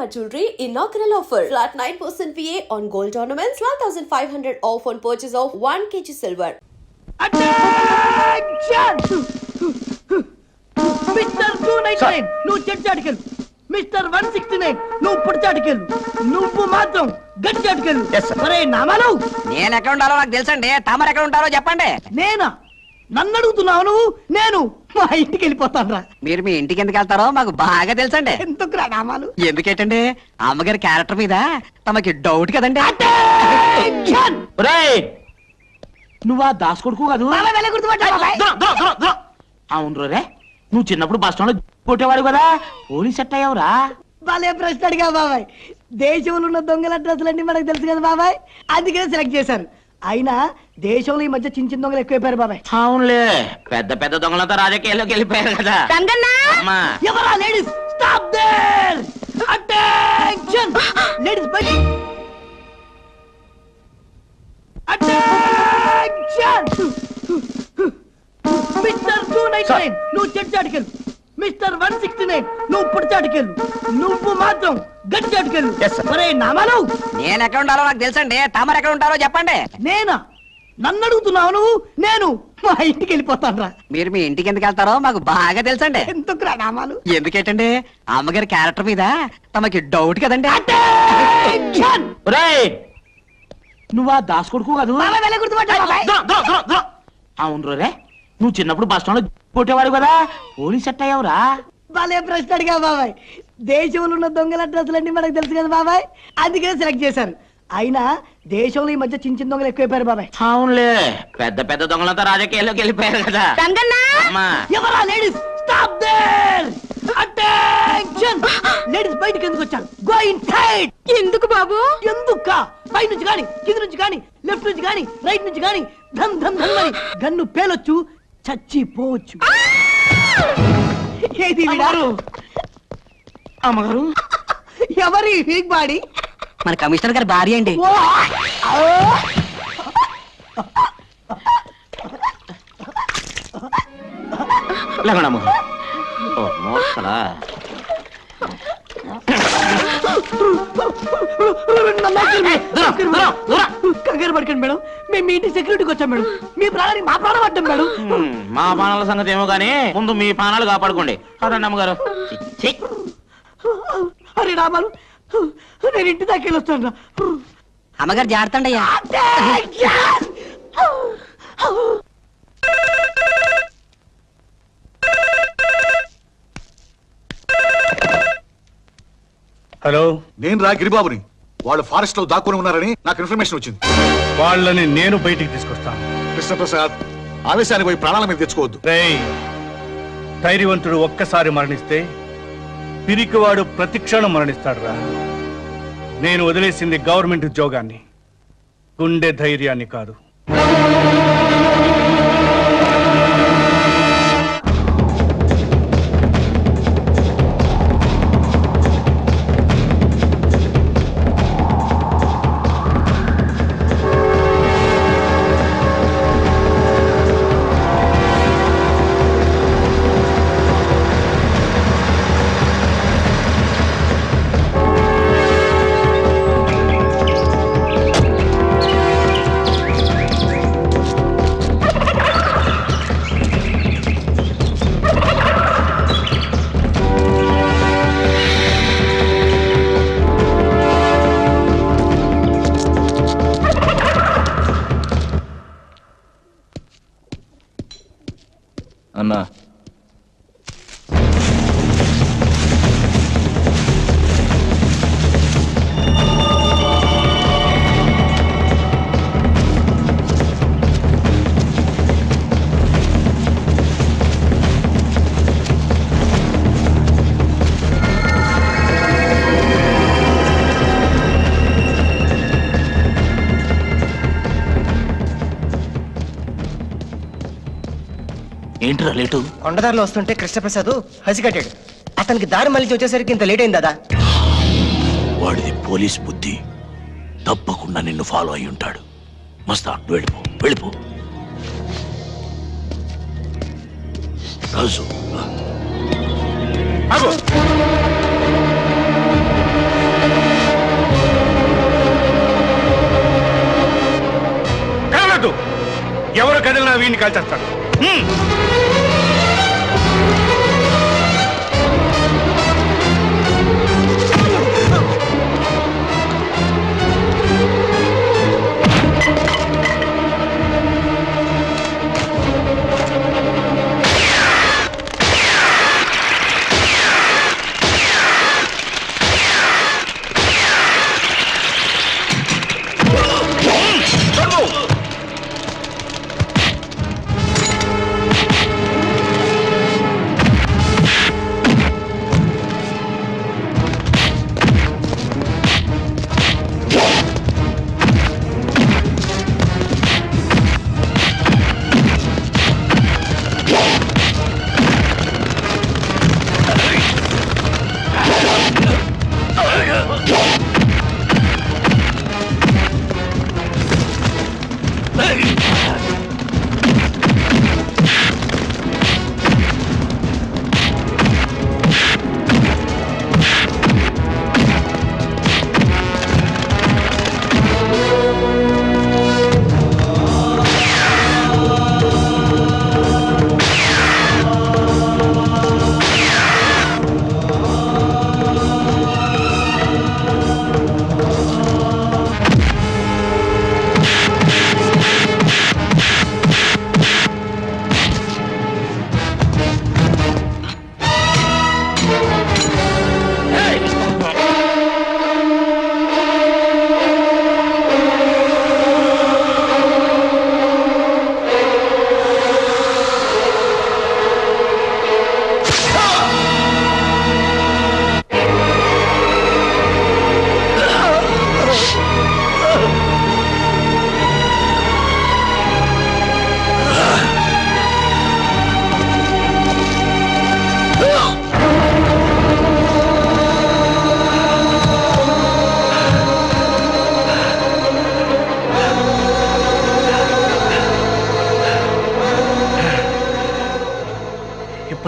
Shalimar Jewelry inaugural offer. Flat 9% VA on gold ornaments, 12,500 off on purchase of 1 kg silver. Mister two nine nine నువ్వు చెట్టు అడికెళ్ళు mister one sixty nine నువ్వు పుడిచి అడికెళ్ళు నువ్వు మాత్రం గట్టి అడికెళ్ళు ఒరే నామాలు. నేను ఎక్కడ ఉండాలో నాకు తెలుసండి. తమరు ఎక్కడ ఉంటారో చెప్పండి. నేనా? నన్ను అడుగుతున్నావు నువ్వు? నేను మా ఇంటికి వెళ్ళిపోతాను రా మీరు మీ ఇంటికి ఎందుకు వెళ్తారో మాకు బాగా తెలుసండి. ఎందుకురా నామాలు? ఎందుకేటండి? అమ్మగారి క్యారెక్టర్ మీద తమకి డౌట్ కదండి! నువ్వు ఆ దాస్ కొడుకు కాదు. అవును రే నువ్వు చిన్నప్పుడు బస్ స్టాండ్లో కొట్టేవాడు కదా? పోలీస్ సెట్ అయ్యావురా? భలే ప్రశ్న అడిగా బాబాయ్! దేశంలో ఉన్న దొంగల అడ్రస్లన్నీ మనకు తెలుసు కదా బాబాయ్! అందుకనే సెలెక్ట్ చేశారు అయినా దేశంలో ఈ మధ్య చిన్న చిన్న దొంగలు ఎక్కువైపోయారు బాబాయ్. అవునులే. పెద్ద పెద్ద దొంగలంతా రాజకీయాల్లోకి వెళ్ళిపోయారు కదా. అమ్మా. ఎవరా ladies stop there attention ladies బయట attention mister two nine nine నువ్వు చెట్టు అడికెళ్ళు మిస్టర్ వన్ సిక్స్టీ నైన్ నువ్వు పుడిచి అడికెళ్ళు నువ్వు మాత్రం గట్టి అడికెళ్ళు ఒరే నామాలు నేను ఎక్కడ ఉండాలో నాకు తెలుసండి. తమరు ఎక్కడ ఉంటారో చెప్పండి. నేనా? నన్ను అడుగుతున్నావు నువ్వు? నేను మా ఇంటికి వెళ్ళిపోతాను రా. మీరు మీ ఇంటికి ఎందుకు వెళ్తారో మాకు బాగా తెలుసండి. ఎందుకురా నామాలు? ఎందుకేటండి? అమ్మగారి క్యారెక్టర్ మీద తమకి డౌట్ కదండి! రే నువ్వు ఆ దాస్ కొడుకు కాదు. అవును రే నువ్వు చిన్నప్పుడు బస్ స్టాండ్లో కొట్టేవాడు కదా. పోలీస్ సెట్ అయ్యావురా. భలే ప్రశ్న అడిగా బాబాయ్. దేశంలో ఉన్న దొంగల అడ్రస్లన్నీ మనకు తెలుసు కదా బాబాయ్. అందుకనే సెలెక్ట్ చేశారు. అయినా దేశంలో ఈ మధ్య చిన్న చిన్న దొంగలు ఎక్కువైపోయారు బాబాయ్. అవునులే. పెద్ద పెద్ద దొంగలంతా రాజకీయాల్లోకి వెళ్ళిపోయారు కదా. అమ్మా. ఎవరా ladies stop there attention ladies బయటికి ఎందుకు వచ్చారు? గో ఇన్ సైడ్ ఎందుకు బాబు? ఎందుక? పై నుంచి గాని కింద నుంచి గాని లెఫ్ట్ నుంచి గాని రైట్ నుంచి గాని ధమ్ ధమ్ ధమ్ అని గన్ను పేలొచ్చు చచ్చిపోవచ్చు. ఏది? అమ్మగారు. అమ్మగారు. ఎవరి వీక్ బాడీ? మన కమిషనర్ గారి భార్య అండి. దూరం. కంగారు పడకండి మేడం. మేము మీ ఇంటి సెక్యూరిటీకి వచ్చాం మేడం. మీ ప్రాణానికి మా ప్రాణం పడ్డం మేడం. మా పానాల సంగతి ఏమో గానీ ముందు మీ పానాలు కాపాడుకోండి. అదండి అమ్మగారు అరే రామాలు. నేను ఇంటి దాకా వెళ్ళొస్తాను అమ్మగారు జాగ్రత్త అయ్యా. హలో. నేను రా గిరిబాబుని. వాళ్ళు ఫారెస్ట్లో దాక్కుని ఉన్నారని నాకు ఇన్ఫర్మేషన్ వచ్చింది. వాళ్ళని నేను బయటికి తీసుకొస్తాను. కృష్ణప్రసాద్ ఆవేశాన్ని పోయి ప్రాణాల మీద తెచ్చుకోవద్దు. రేయ్ ధైర్యవంతుడు ఒక్కసారి మరణిస్తే పిరికివాడు ప్రతిక్షణం మరణిస్తాడు రా నేను వదిలేసింది గవర్నమెంట్ ఉద్యోగాన్ని. గుండె ధైర్యాన్ని కాదు. ఏంట్రా లేటు? కొండదారులు వస్తుంటే కృష్ణప్రసాద్ కట్టాడు అతనికి దారి మళ్ళీ వచ్చేసరికి ఇంత లేట్ అయిందా వాడిది పోలీస్ బుద్ధి. తప్పకుండా నిన్ను ఫాలో అయి ఉంటాడు. మస్తాన్ వెళ్ళిపో వెళ్ళిపో. రాజు. ఎవరు కదిలినా వీడిని కాల్చేస్తాడు హ్మ్.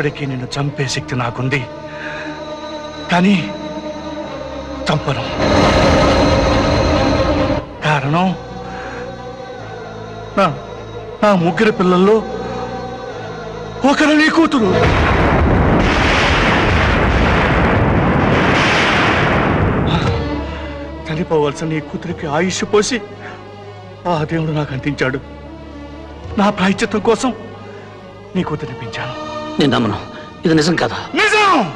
ఇప్పటికీ నిన్ను చంపే శక్తి నాకుంది. కానీ చంపను కారణం నా నా ముగ్గురు పిల్లల్లో ఒకరు నీ కూతురు. చనిపోవలసిన నీ కూతురికి ఆయుష్ పోసి ఆ దేవుడు నాకు అందించాడు. నా ప్రాయశ్చిత్తం కోసం నీ కూతురినిపించాను నేను నమ్మను ఇది నిజం కదా? నిజం!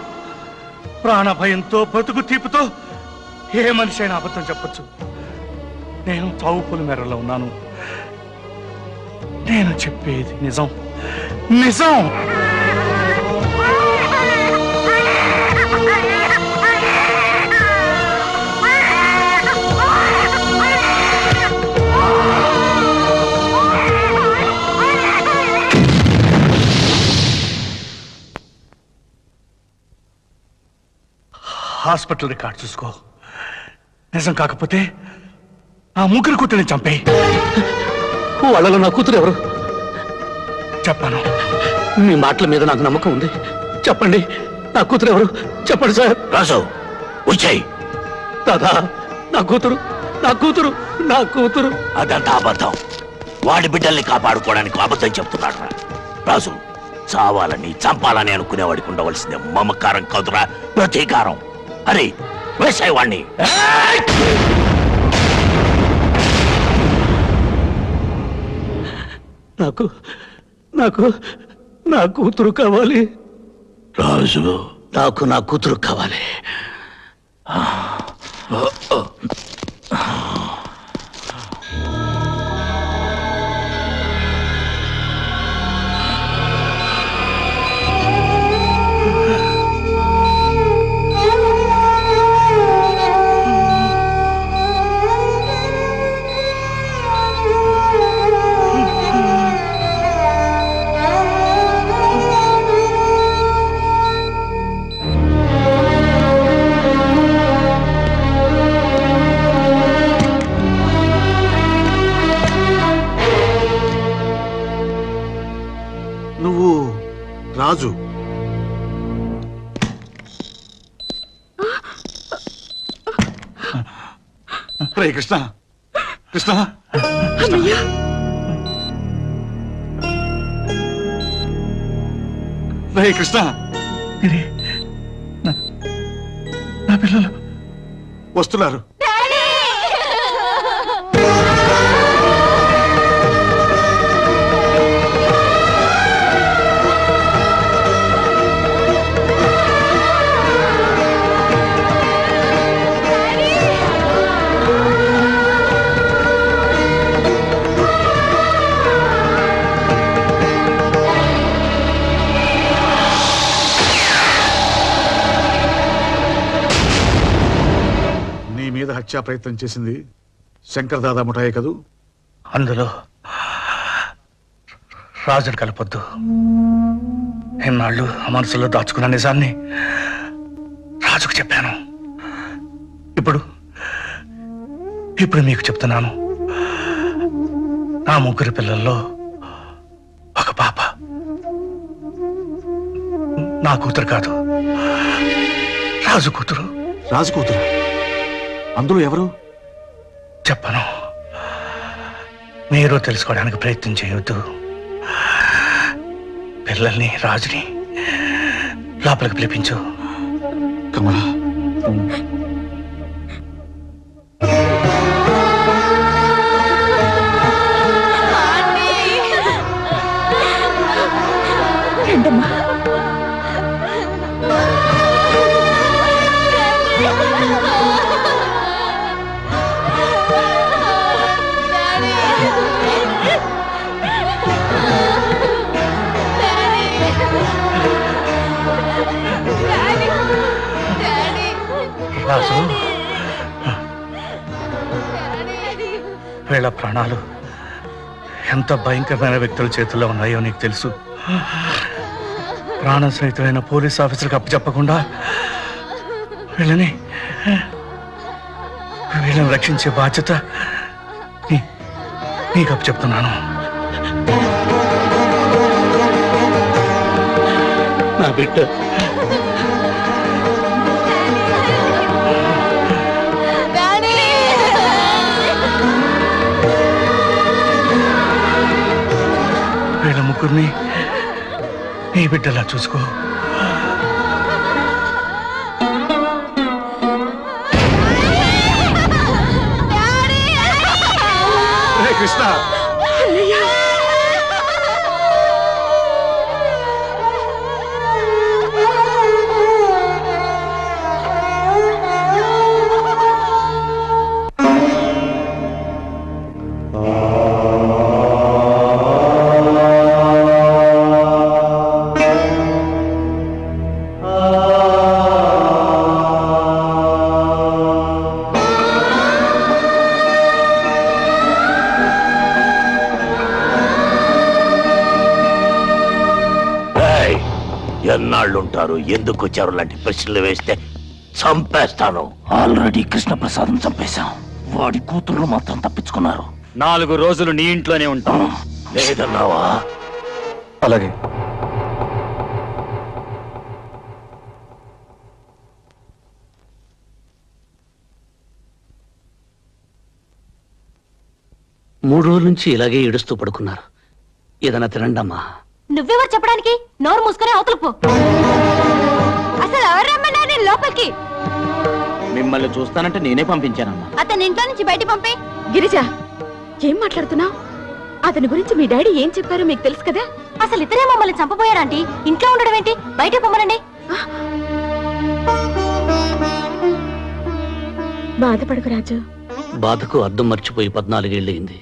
ప్రాణ భయంతో బతుకు తీపుతో ఏ మనిషి అయినా అబద్ధం చెప్పొచ్చు. నేను చావు పులి మేరలో ఉన్నాను. నేను చెప్పేది నిజం. నిజం! హాస్పిటల్ రికార్డ్ చూసుకో. నిజం కాకపోతే ఆ ముగ్గురు కూతురిని చంపేయి వాళ్ళలో నా కూతురు ఎవరు? చెప్పాను. మీ మాటల మీద నాకు నమ్మకం ఉంది. చెప్పండి నా కూతురు ఎవరు? చెప్పండి సార్. రాజు వచ్చాయి. దాదా నా కూతురు నా కూతురు నా కూతురు. అదంతా అబద్ధం. వాడి బిడ్డల్ని కాపాడుకోవడానికి అబద్ధం చెప్తున్నాడు రాజు చావాలని చంపాలని అనుకునేవాడికి ఉండవలసిందే. మమకారం కాదురా ప్రతీకారం. అరే వేసాయి వాణ్ణి నాకు నాకు నా కూతురు కావాలి. రాజు. నాకు నా కూతురు కావాలి. రే కృష్ణ. కృష్ణ. అన్నయ్యా రే కృష్ణ. నా పిల్లలు. వస్తున్నారు. హత్యా ప్రయత్నం చేసింది శంకర్ దాదా ముఠాయే కదూ? అందులో రాజును కలపొద్దు. ఎన్నాళ్ళు ఆ మనసులో దాచుకున్న నిజాన్ని రాజుకు చెప్పాను. ఇప్పుడు ఇప్పుడు మీకు చెప్తున్నాను. నా ముగ్గురు పిల్లల్లో ఒక పాప. నా కూతురు కాదు. రాజు కూతురు. రాజు కూతురు? అందులో ఎవరు? చెప్పను? మీరు తెలుసుకోవడానికి ప్రయత్నం చేయొద్దు. పిల్లల్ని రాజుని లోపలికి పిలిపించు. కమలా. రాజు. వీళ్ళ ప్రాణాలు ఎంత భయంకరమైన వ్యక్తుల చేతుల్లో ఉన్నాయో నీకు తెలుసు. ప్రాణ సహితమైన పోలీస్ ఆఫీసర్కి అప్పచెప్పకుండా వీళ్ళని వీళ్ళని రక్షించే బాధ్యత నీకు అప్పచెప్తున్నాను నా బిడ్డ. ముగ్గురిని నీ బిడ్డలా చూసుకో. కృష్ణ! ఎన్నాళ్ళుంటారు? ఎందుకు వచ్చారు? లాంటి ప్రశ్నలు వేస్తే చంపేస్తాను. ఆల్రెడీ కృష్ణప్రసాదం చంపేశాం. వాడి కూతురు మాత్రం తప్పించుకున్నారు. నాలుగు రోజులు నీ ఇంట్లోనే ఉంటాం. లేదన్నావా? అలాగే. మూడు రోజుల నుంచి ఇలాగే ఏడుస్తూ పడుకున్నారు. ఏదైనా తినండమ్మా. నువ్వెవరు చెప్పడానికి? నోరు మూసుకొని అవతల పో. అసలు ఎవరు రమ్మన్నారు నేను లోపలికి? మిమ్మల్ని చూస్తానంటే నేనే పంపించానమ్మా. అతని ఇంట్లో నుంచి బయట పంపే. గిరిజ ఏం మాట్లాడుతున్నావు? అతని గురించి మీ డాడీ ఏం చెప్పారో మీకు తెలుసు కదా? అసలు ఇతరే మమ్మల్ని చంపబోయారంటీ ఇంట్లో ఉండడం ఏంటి? బయట పొమ్మనండి. బాధపడకు రాజు. బాధకు అర్థం మర్చిపోయి పద్నాలుగేళ్ళయింది.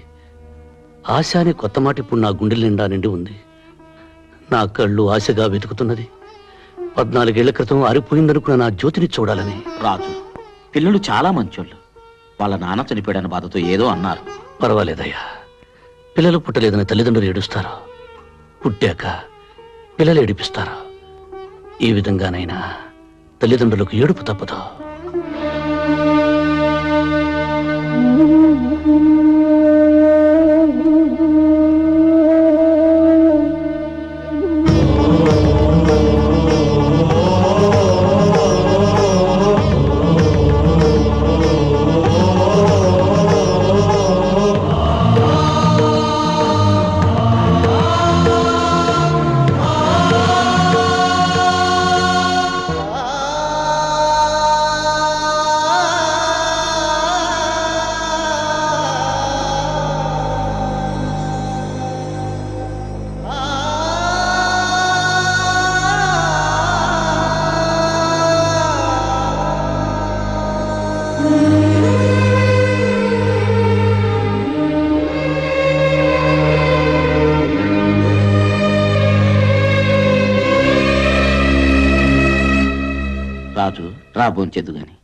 ఆశ అనే కొత్త మాట ఇప్పుడు నా గుండెల నిండా నిండి ఉంది. నా కళ్ళు ఆశగా వెతుకుతున్నది. పద్నాలుగేళ్ళ క్రితం ఆరిపోయిందనుకున్న నా జ్యోతిని చూడాలని. రాజు పిల్లలు చాలా మంచోళ్ళు. వాళ్ళ నాన్న చనిపోయాడన్న బాధతో ఏదో అన్నారు. పర్వాలేదయ్యా. పిల్లలు పుట్టలేదని తల్లిదండ్రులు ఏడుస్తారు. పుట్టాక పిల్లలు ఏడిపిస్తారు. ఈ విధంగానైనా తల్లిదండ్రులకు ఏడుపు తప్పదు. రా భోంచేద్దు గాని.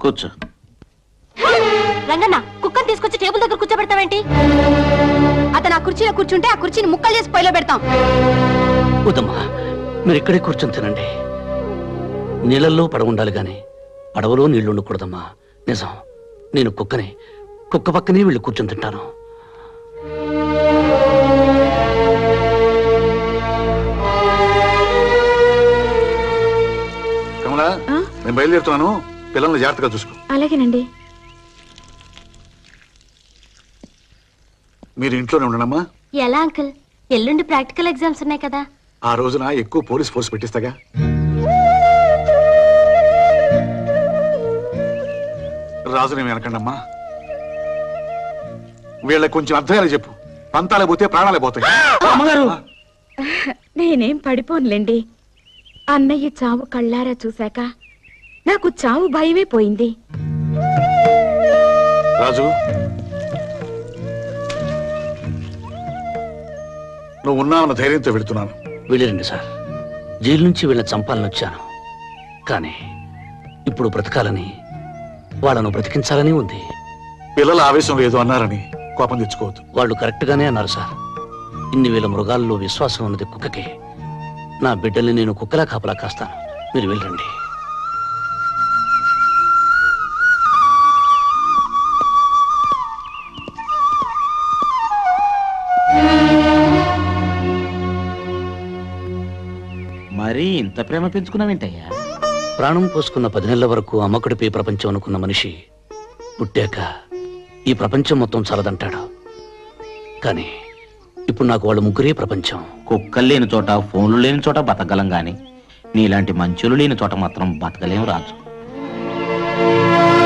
కూర్చో. రంగన్న కుక్కని తీసుకొచ్చి టేబుల్ దగ్గర కూర్చోబెడతావేంటి? అతను ఆ కుర్చీలో కూర్చుంటే ఆ కుర్చీని ముక్కలు చేసి పొయ్యిలో పెడతాం. వద్దమ్మా మీరు ఇక్కడే కూర్చొని తినండి. నీళ్ళల్లో పడవ ఉండాలి గాని పడవలో నీళ్ళు ఉండకూడదమ్మా. నిజం నేను కుక్కనే. కుక్క పక్కనే వీళ్ళు కూర్చొని తింటాను. నేను బయలుదేరుతున్నాను. పిల్లల్ని జాగ్రత్తగా చూసుకో. అలాగేనండి. మీరు ఇంట్లోనే ఉండనమ్మా. ఎలా అంకుల్? ఎల్లుండి ప్రాక్టికల్ ఎగ్జామ్స్ ఉన్నాయి కదా. ఆ రోజున ఎక్కువ పోలీస్ ఫోర్స్ పెట్టిస్తాగా. రాజుని వెనకండమ్మా. వీళ్ళకి కొంచెం అర్థమయ్యేలా చెప్పు. పంతాలే పోతే ప్రాణాలే పోతాయి. అమ్మగారు! నేనేం పడిపోనులేండి. అన్నయ్య చావు కళ్ళారా చూశాక నాకు చావు భయమే పోయింది. రాజు నువ్వు ఉన్నావన్న ధైర్యంతో వెళుతున్నాను. వెళ్ళిరండి సార్. జైలు నుంచి వీళ్ళని చంపాలని వచ్చాను. కానీ ఇప్పుడు బ్రతకాలని వాళ్ళను బ్రతికించాలని ఉంది. పిల్లల ఆవేశం లేదు అన్నారని కోపం తెచ్చుకోవద్దు. వాళ్ళు కరెక్ట్ గానే అన్నారు సార్. ఇన్ని వేల మృగాల్లో విశ్వాసం ఉన్నది కుక్కకే. నా బిడ్డల్ని నేను కుక్కలా కాపలా కాస్తాను. మీరు వెళ్ళండి ఇంత ప్రేమ పెంచుకున్నావేంటయ్యా? ప్రాణం పోసుకున్న పది నెలల వరకు అమ్మకుడిపై ప్రపంచం అనుకున్న మనిషి పుట్టాక ఈ ప్రపంచం మొత్తం చలదంటాడు. కానీ ఇప్పుడు నాకు వాళ్ళు ముగ్గురే ప్రపంచం. కుక్కలు లేని చోట ఫోన్లు లేని చోట బతకగలం గాని నీలాంటి మంచులు లేని చోట మాత్రం బతకలేం రాజు.